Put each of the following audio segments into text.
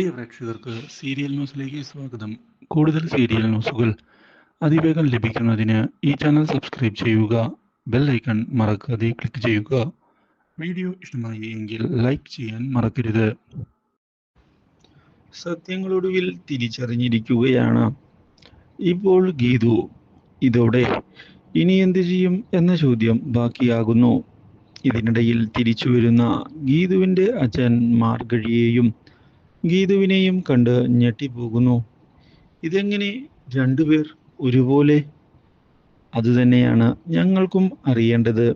പ്രിയ പ്രേക്ഷകർക്ക് സീരിയൽ ന്യൂസിലേക്ക് സ്വാഗതം. കൂടുതൽ സീരിയൽ ന്യൂസുകൾ അതിവേഗം ലഭിക്കുന്നതിന് ഈ ചാനൽ സബ്സ്ക്രൈബ് ചെയ്യുക ബെൽ ഐക്കൺ മറക്കാതെ ക്ലിക്ക് ചെയ്യുക. വീഡിയോ ഇഷ്ടമായി എങ്കിൽ ലൈക്ക് ചെയ്യാൻ മറക്കരുത്. സത്യങ്ങളൊടുവിൽ തിരിച്ചറിഞ്ഞിരിക്കുകയാണ്. ഇപ്പോൾ ഗീതു ഇതോടെ ഇനി എന്ത് ചെയ്യും എന്ന ചോദ്യം ബാക്കിയാകുന്നു. ഇതിനിടയിൽ തിരിച്ചു വരുന്ന ഗീതുവിന്റെ അച്ഛൻ മാർഗഴിയെയും ഗീതുവിനെയും കണ്ട് ഞെട്ടിപ്പോകുന്നു. ഇതെങ്ങനെ രണ്ടുപേർ ഒരുപോലെ? അതുതന്നെയാണ് ഞങ്ങൾക്കും അറിയേണ്ടത്.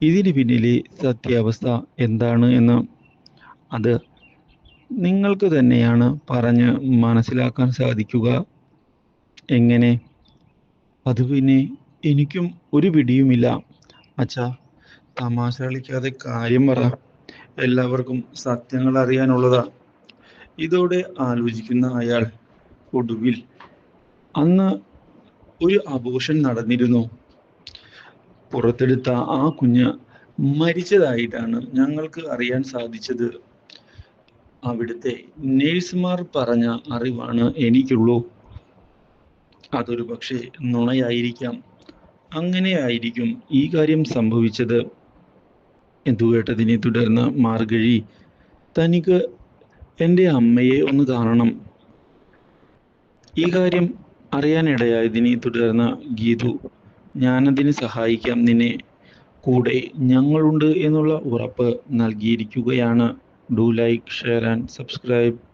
ഇതിന് പിന്നിലെ സത്യാവസ്ഥ എന്താണ് എന്ന് അത് നിങ്ങൾക്ക് തന്നെയാണ് പറഞ്ഞ് മനസ്സിലാക്കാൻ സാധിക്കുക. എങ്ങനെ? അത് പിന്നെ എനിക്കും ഒരു പിടിയുമില്ല. അച്ഛാ തമാശ കളിക്കാതെ കാര്യം പറ. എല്ലാവർക്കും സത്യങ്ങൾ അറിയാനുള്ളതാ. ഇതോടെ ആലോചിക്കുന്ന അയാൾ ഒടുവിൽ അന്ന് ഒരു അബോഷൻ നടന്നിരുന്നു. പുറത്തെടുത്ത ആ കുഞ്ഞ് മരിച്ചതായിട്ടാണ് ഞങ്ങൾക്ക് അറിയാൻ സാധിച്ചത്. അവിടുത്തെ നേഴ്സുമാർ പറഞ്ഞ അറിവാണ് എനിക്കുള്ളൂ. അതൊരു പക്ഷേ നുണയായിരിക്കാം. അങ്ങനെയായിരിക്കും ഈ കാര്യം സംഭവിച്ചത്. എന്തു കേട്ടതിനെ തുടർന്ന് മാർഗഴി തനിക്ക് എന്റെ അമ്മയെ ഒന്ന് കാണണം. ഈ കാര്യം അറിയാനിടയായതിനെ തുടർന്ന് ഗീതു ഞാനതിന് സഹായിക്കാം നിന്നെ. കൂടെ ഞങ്ങളുണ്ട് എന്നുള്ള ഉറപ്പ് നൽകിയിരിക്കുകയാണ്. Do like share and subscribe.